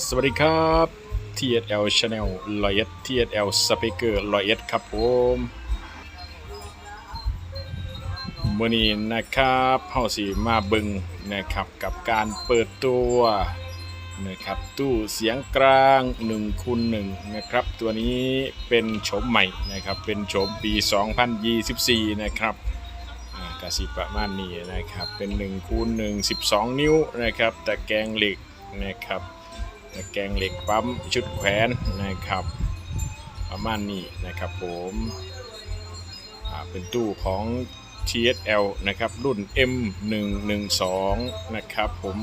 สวัสดีครับ TSL Channel 101 TSL Speaker 101ครับผมมื่อนี้นะครับเฮาสิมาบึงนะครับกับการเปิดตัวนะครับตู้เสียงกลาง1คูณ1นะครับตัวนี้เป็นโฉมใหม่นะครับเป็นโฉมปี 2024 นะครับอ่ากสิประมาณนี้นะครับเป็น1คูณ1 12 นิ้วนะครับตะแกรงเหล็กนะครับ แกงเหล็กปั๊มชุดแขวนนะครับ ประมาณนี้นะครับผมเป็นตู้ของ TSL นะครับ รุ่น M112 นะครับผม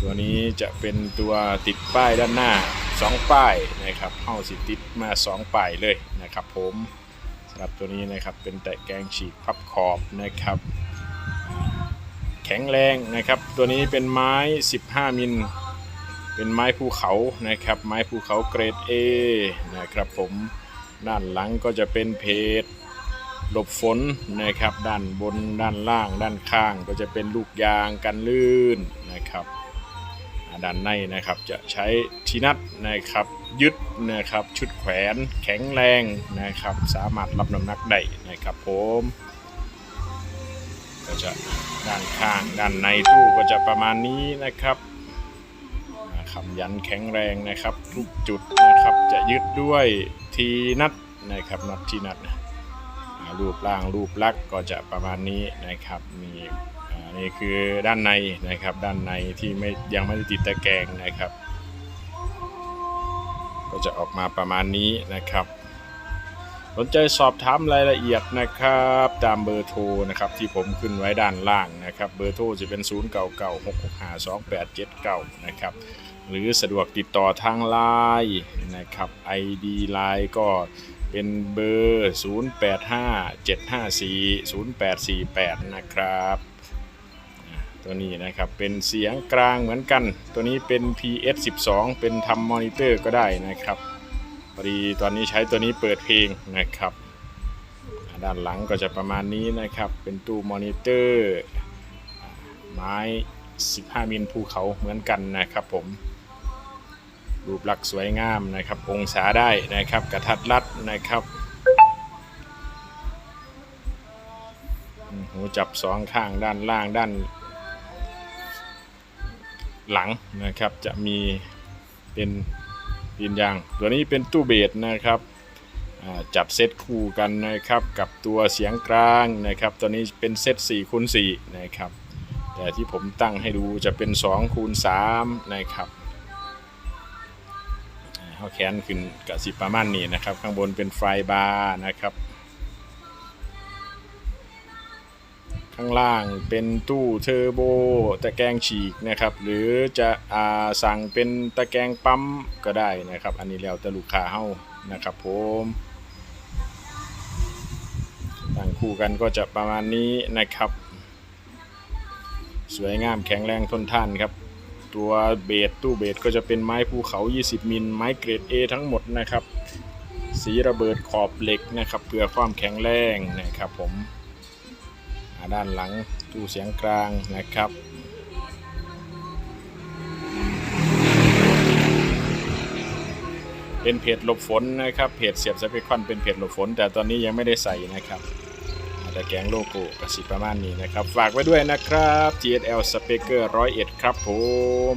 ตัวนี้จะเป็นตัวติดป้ายด้านหน้า 2 ป้ายนะครับเข้าสิติดมา 2 ป้ายเลยนะครับผมสำหรับตัวนี้นะครับเป็นแตะแกงฉีกพับขอบนะครับ แข็งแรงนะครับ ตัวนี้เป็นไม้ 15 มิล เป็นไม้ภูเขานะครับ ไม้ภูเขาเกรด A นะครับผมด้านหลังก็จะเป็นเพจหลบฝนนะครับ ด้านบนด้านล่าง ด้านข้างก็จะเป็นลูกยางกันลื่นนะครับด้านในนะครับจะใช้ทีนัดนะครับยึดนะครับชุดแขวนแข็งแรงนะครับ สามารถรับน้ำหนักได้นะครับผมก็จะด้านข้างด้านในตู้ก็จะประมาณนี้นะครับ คำยันแข็งแรงนะครับ ทุกจุดนะครับจะยึดด้วยทีนัดนะครับน็อตทีนัดรูปร่างรูปลักษ์ก็จะประมาณนี้นะครับมีนี่คือด้านในนะครับด้านในที่ไม่ยังไม่ได้ติดตะแกรงนะครับ ก็จะออกมาประมาณนี้นะครับสนใจสอบถามรายละเอียดนะครับตามเบอร์โทรนะครับที่ผมขึ้นไว้ด้านล่างนะครับเบอร์โทรจะเป็น 0 9 9 6 6 5 2 8 7 9 นะครับ หรือสะดวกติดต่อทางไลน์นะครับ ID ไลน์ก็เป็นเบอร์ 0 8 5 7 5 4 0 8 4 8 นะครับ ตัวนี้นะครับเป็นเสียงกลางเหมือนกัน ตัวนี้เป็น PS 12 เป็นทำมอนิเตอร์ก็ได้นะครับพอดีตอนนี้ใช้ตัวนี้เปิดเพลงนะครับ ด้านหลังก็จะประมาณนี้นะครับ เป็นตู้มอนิเตอร์ ไม้ 15 มิลภูเขาเหมือนกันนะครับผม รูปลักษณ์สวยงามนะครับ องศาได้นะครับกระทัดรัดนะครับหูจับสองข้างด้านล่างด้าน หลังนะครับจะมีเป็นปีนยาง ตัวนี้เป็นตู้เบสนะครับจับเซตคู่กันนะครับกับตัวเสียงกลางนะครับ ตัวนี้เป็นเซต4คูณ4นะครับ แต่ที่ผมตั้งให้ดูจะเป็น2คูณ3นะครับอ่าเขาแขนขึ้นกับสิประมาณนี้นะครับ ข้างบนเป็นไฟบาร์นะครับ ข้างล่างเป็นตู้เทอร์โบตะแกรงฉีกนะครับ หรือจะอสั่งเป็นตะแกรงปั๊มก็ได้นะครับ อันนี้แล้วแต่ลูกค้าเฮานะครับผมตั้งคู่กันก็จะประมาณนี้นะครับ สวยงามแข็งแรงทนทานครับ ตัวเบสตู้เบสก็จะเป็นไม้ภูเขา 20 มิลไม้เกรด A ทั้งหมดนะครับ สีระเบิดขอบเหล็กนะครับเพื่อความแข็งแรงนะครับผมด้านหลังตู้เสียงกลางนะครับเป็นเพจหลบฝนนะครับเพจเสียบสเปคอนเป็นเพจหลบฝน แต่ตอนนี้ยังไม่ได้ใส่นะครับ แต่แกงโลโก้กสิประมาณนี้นะครับ ฝากไว้ด้วยนะครับ GSL Speaker 101 ครับผม